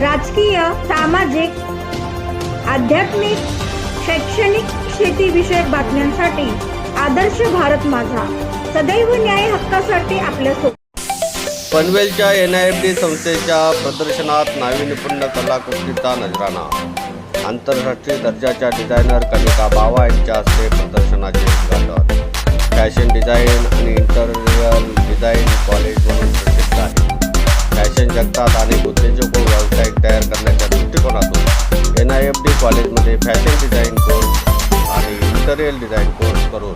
राजकीय सामाजिक आध्यात्मिक शैक्षणिक शेतीविषयक बातम्यांसाठी आदर्श भारत माझा. सदैव न्याय हक्कासाठी आपल्यासोबत पनवेलच्या एन आय एफ डी संस्थेच्या प्रदर्शनात नाविन्यपूर्ण कलाकृतीचा नजराणा. आंतरराष्ट्रीय दर्जाच्या डिझायनर कनिका बावा यांच्या हस्ते प्रदर्शनाचे उद्घाटन. फॅशन डिझाईन आणि इंटरियल डिझाईन कॉलेज म्हणून प्रसिद्ध आहे. शिक्षण जगतात अनेक उद्योजक व व्यावसायिक तयार करण्याच्या दृष्टिकोनातून एन आय एफ डी कॉलेजमध्ये फॅशन डिझाईन कोर्स आणि इंटरियल डिझाईन कोर्स करून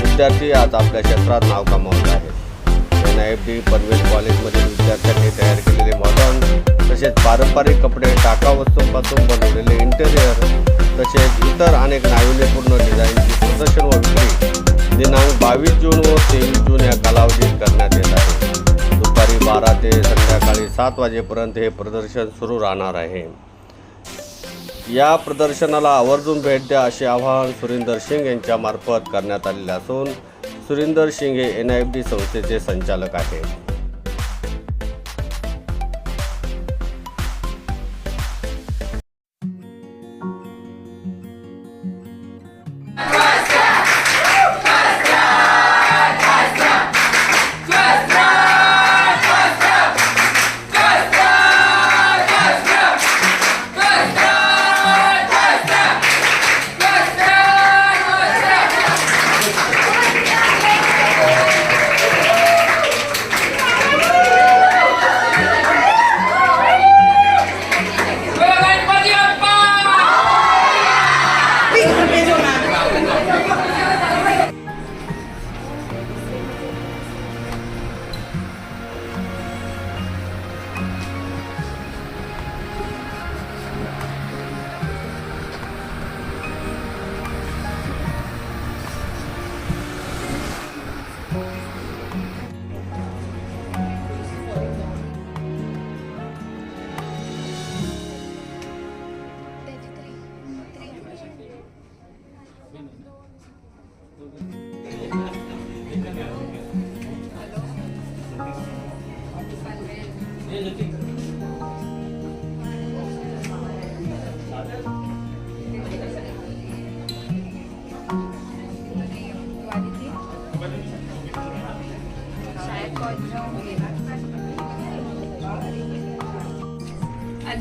विद्यार्थी आज आपल्या क्षेत्रात नाव कमावत आहेत. N I F D Panvel कॉलेजमधील विद्यार्थ्यांनी तयार केलेले मॉडर्न तसेच पारंपरिक कपडे टाका वस्तूंपासून बनवलेले इंटेरियर तसेच इतर अनेक नाविन्यपूर्ण डिझाईनची प्रदर्शन व विक्री दिनांक बावीस जून व तेवीस जून सात वाजेपर्यंत हे प्रदर्शन सुरू राहणार आहे. या प्रदर्शनाला आवर्जून भेट द्या असे आवाहन सुरिंदर सिंग यांच्यामार्फत करण्यात आलेले असून सुरिंदर सिंग हे एन आय एफ डी संस्थेचे संचालक आहेत. And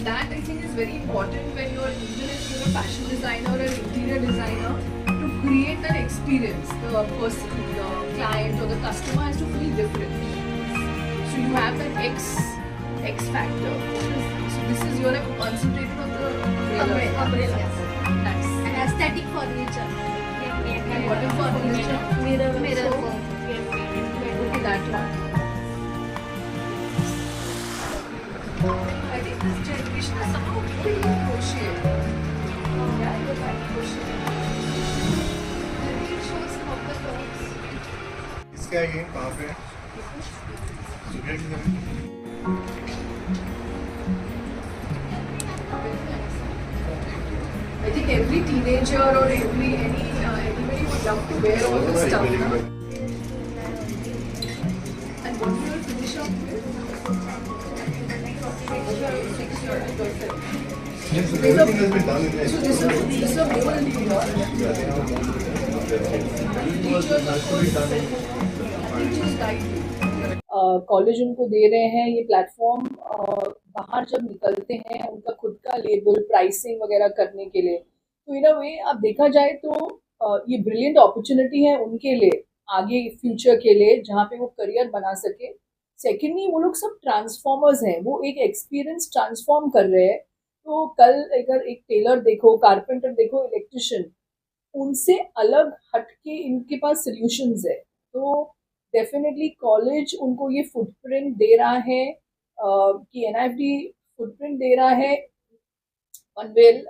that I think is very important when you're even if you're a fashion designer or an interior designer to create that experience. The person, the client or the customer has to feel different. So you have that X X factor. So this is you're concentrated on the umbrella. Umbrella. Nice. and aesthetic furniture. Yeah, yeah, And what is furniture? Mirror, mirror. Okay, that one. I think this generation is somehow very crochet. Yeah, you're right, crochet. Maybe it shows how the curves. इसका ये कहाँ पे है? सुबह की तरफ़। I think every teenager or every any uh, anybody would love to wear all this stuff. Good. And what will you finish up with? Yes, everything has been done in So this is this is a whole teachers guide you. College उनको दे रहे हैं, ये platform बाहर जब निकलते हैं उनका खुद का लेबल प्राइसिंग वगैरह करने के लिए तो इन अ वे अब देखा जाए तो ये ब्रिलियंट अपॉर्चुनिटी है उनके लिए, आगे फ्यूचर के लिए, जहाँ पे वो करियर बना सके। सेकेंडली वो लोग सब ट्रांसफॉर्मर्स हैं, वो एक एक्सपीरियंस ट्रांसफॉर्म कर रहे हैं। तो कल अगर एक टेलर देखो कारपेंटर देखो इलेक्ट्रिशियन उनसे अलग हटके इनके पास सॉल्यूशंस है। तो डेफिनेटली कॉलेज उनको ये फुटप्रिंट दे रहा है कि एन फुटप्रिंट दे रहा है पनवेल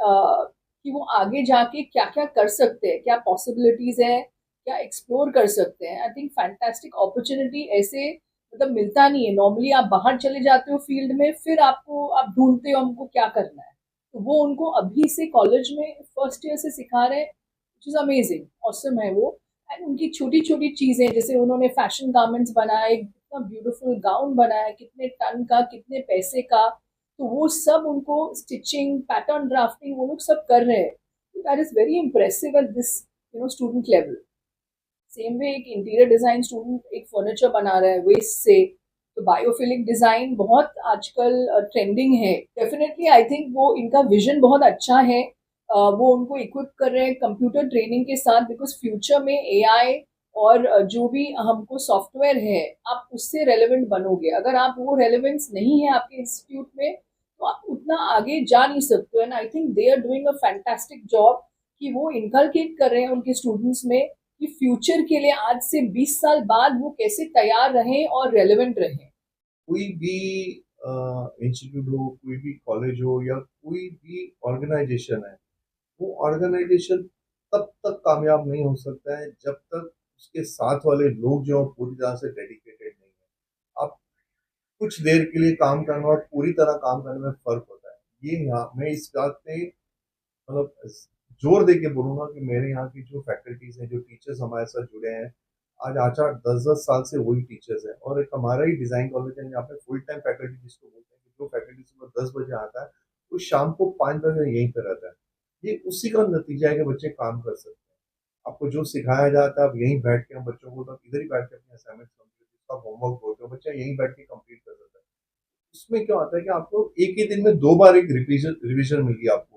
कि वो आगे जाके क्या क्या कर सकते हैं, क्या पॉसिबिलिटीज है, क्या एक्सप्लोर कर सकते हैं। आई थिंक फैंटास्टिक अपॉर्चुनिटी ऐसे मतलब मिलता नहीं है। नॉर्मली आप बाहर चले जाते हो फ़ील्ड में, फिर आपको, आप ढूंढते हो हमको क्या करना है। तो वो उनको अभी से कॉलेज में फ़र्स्ट ईयर से सिखा रहे हैं विच इज़ अमेजिंग ऑसम है वो। उनकी छोटी छोटी चीज़ें जैसे उन्होंने फ़ैशन गारमेंट्स बनाए कितना ब्यूटीफुल गाउन बनाया कितने टन का कितने पैसे का तो वो सब उनको स्टिचिंग पैटर्न ड्राफ्टिंग वो लोग सब कर रहे हैं। That is very impressive at this you know student level same way एक इंटीरियर डिज़ाइन स्टूडेंट एक फर्नीचर बना रहा है वेस्ट से तो बायोफिलिक डिज़ाइन बहुत आजकल ट्रेंडिंग है। डेफिनेटली आई थिंक वो इनका विजन बहुत अच्छा है। uh, वो उनको इक्विप कर रहे हैं कंप्यूटर ट्रेनिंग के साथ बिकॉज़ फ्यूचर में एआई और जो भी हमको सॉफ्टवेयर है, आप उससे रेलेवेंट बनोगे। अगर आप वो रेलेवेंस नहीं है आपके इंस्टीट्यूट में तो आप उतना आगे जा नहीं सकते। And I think they are doing a fantastic job कि वो इनकलकेट कर रहे हैं उनके स्टूडेंट्स में कि फ्यूचर के लिए आज से 20 साल बाद वो कैसे तैयार रहें और रेलेवेंट रहें। कोई भी इंस्टीट्यूट हो, कोई भी कॉलेज हो या कोई भी ऑर्गेनाइजेशन है वो ऑर्गेनाइजेशन तब तक कामयाब नहीं हो सकता है जब तक उसके साथ वाले लोग जो हैं पूरी तरह से डेडिकेटेड नहीं है। आप कुछ देर के लिए काम करना और पूरी तरह काम करने में फ़र्क होता है। ये यहाँ मैं इस बात पे मतलब ज़ोर दे के बोलूँगा कि मेरे यहाँ की जो फैकल्टीज हैं, जो टीचर्स हमारे साथ जुड़े हैं, आज आठ आठ, दस दस साल से वही टीचर्स हैं। और एक हमारा ही डिज़ाइन कॉलेज है, यहाँ पे फुल टाइम फैकल्टी जिसको बोलते हैं जो फैकल्टी सुबह दस बजे आता है, वो शाम को पाँच बजे यहीं पर रहता है। ये उसी का नतीजा है कि बच्चे काम कर सकते हैं। आपको जो सिखाया जाता है, आप यहीं बैठ के हम बच्चों को तो इधर ही बैठ के अपने असाइनमेंट कंप्लीट जिसका होमवर्क बोलते हो, बच्चा यहीं बैठ के कंप्लीट कर सकता है। उसमें क्या होता है कि आपको एक ही दिन में दो बार एक रिविजन रिविजन मिली आपको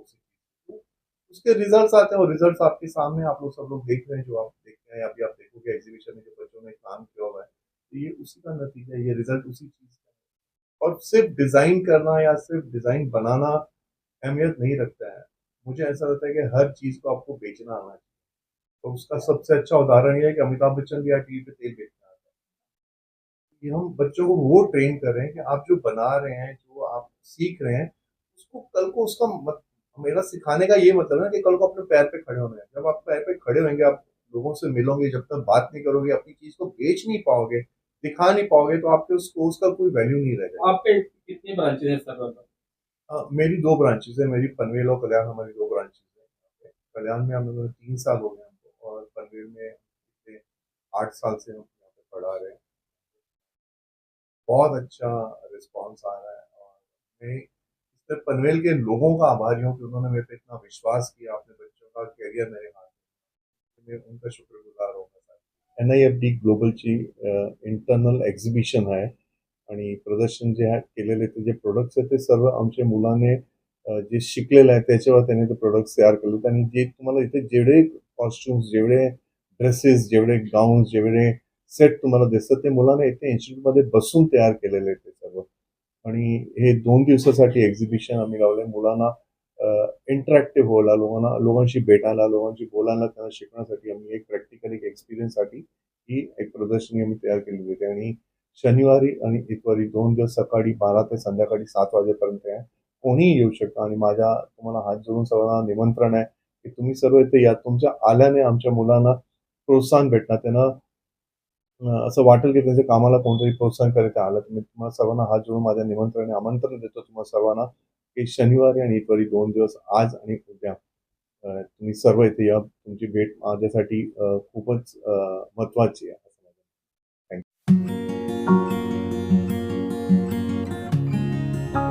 उसके रिजल्ट्स आते हैं और रिजल्ट्स आपके सामने आप लोग सब लोग देख रहे हैं, जो आप देखते हैं, अभी आप देखोगे एग्जीबिशन में जो बच्चों ने काम किया हुआ है। तो ये उसी का नतीजा है, ये रिज़ल्ट उसी चीज़ का और सिर्फ़ डिज़ाइन करना या सिर्फ़ डिज़ाइन बनाना अहमियत नहीं रखता है। मुझे ऐसा लगता है कि हर चीज़ को आपको बेचना आना चाहिए। तो उसका सबसे अच्छा उदाहरण ये है कि अमिताभ बच्चन भी आज टीवी पे तेल बेचना आता है। कि हम बच्चों को वो ट्रेन कर रहे हैं कि आप जो बना रहे हैं जो आप सीख रहे हैं उसको कल को उसका मत, मेरा सिखाने का ये मतलब है कि कल को अपने पैर पे खड़े होना है। जब आप पैर पे खड़े होंगे आप लोगों से मिलोगे जब तक बात नहीं करोगे अपनी चीज़ को बेच नहीं पाओगे दिखा नहीं पाओगे तो आपके उस कोर्स का कोई वैल्यू नहीं रहेगा आपके कितनी ब्रांचेस हैं सर हाँ, मेरी दो ब्रांचेस है मेरी पनवेल और कल्याण हमारी दो ब्रांचेस है। कल्याण में हम लोगों ने तीन साल हो गए हमको और पनवेल में पिछले आठ साल से हम यहाँ पे पढ़ा रहे हैं। बहुत अच्छा रिस्पॉन्स आ रहा है और मैं इससे पनवेल के लोगों का आभारी हूँ कि उन्होंने मेरे पे इतना विश्वास किया अपने बच्चों का करियर मेरे हाथ में मैं उनका शुक्रगुजार हूँ। एन आई एफ़ डी ग्लोबलची इंटरनल एक्झिबिशन आहे आणि प्रदर्शन जे केलेले ते जे प्रोडक्ट्स आहेत ते सर्व आमच्या मुलाने जे शिकलेलं आहे त्याच्यावर त्याने ते प्रोडक्ट्स तयार केलेत. आणि जे तुम्हाला इथे जेवढे कॉस्ट्युम्स जेवढे ड्रेसेस जेवढे गाऊन्स जेवढे सेट तुम्हाला दिसतात ते मुलाने इथे इन्स्टिट्यूटमध्ये बसून तयार केलेले आहेत ते सर्व. आणि हे दोन दिवसासाठी एक्झिबिशन आम्ही लावले मुलांना इंटरॅक्टिव्ह व्हायला लोकांना लोकांशी भेटायला लोकांशी बोलायला त्यांना शिकण्यासाठी आम्ही एक प्रॅक्टिकल एक एक्सपिरियन्ससाठी ही एक प्रदर्शनी आम्ही तयार केली होती आणि शनिवारी आणि इतवारी दोन दिवस सकाळी बारा ते संध्याकाळी सात वाजेपर्यंत आहे. कोणीही येऊ शकता आणि माझ्या तुम्हाला हात जोडून सर्वांना निमंत्रण आहे की तुम्ही सर्व इथे या. तुमच्या आल्याने आमच्या मुलांना प्रोत्साहन भेटणार. त्यांना असं वाटेल की त्यांच्या कामाला कोणतरी प्रोत्साहन करायचं आलं. तर मी तुम्हाला सर्वांना हात जोडून माझ्या निमंत्रण आमंत्रण देतो. तुम्हाला सर्वांना की शनिवारी आणि इतवारी दोन दिवस आज आणि उद्या तुम्ही सर्व इथे या. तुमची भेट माझ्यासाठी खूपच महत्वाची आहे.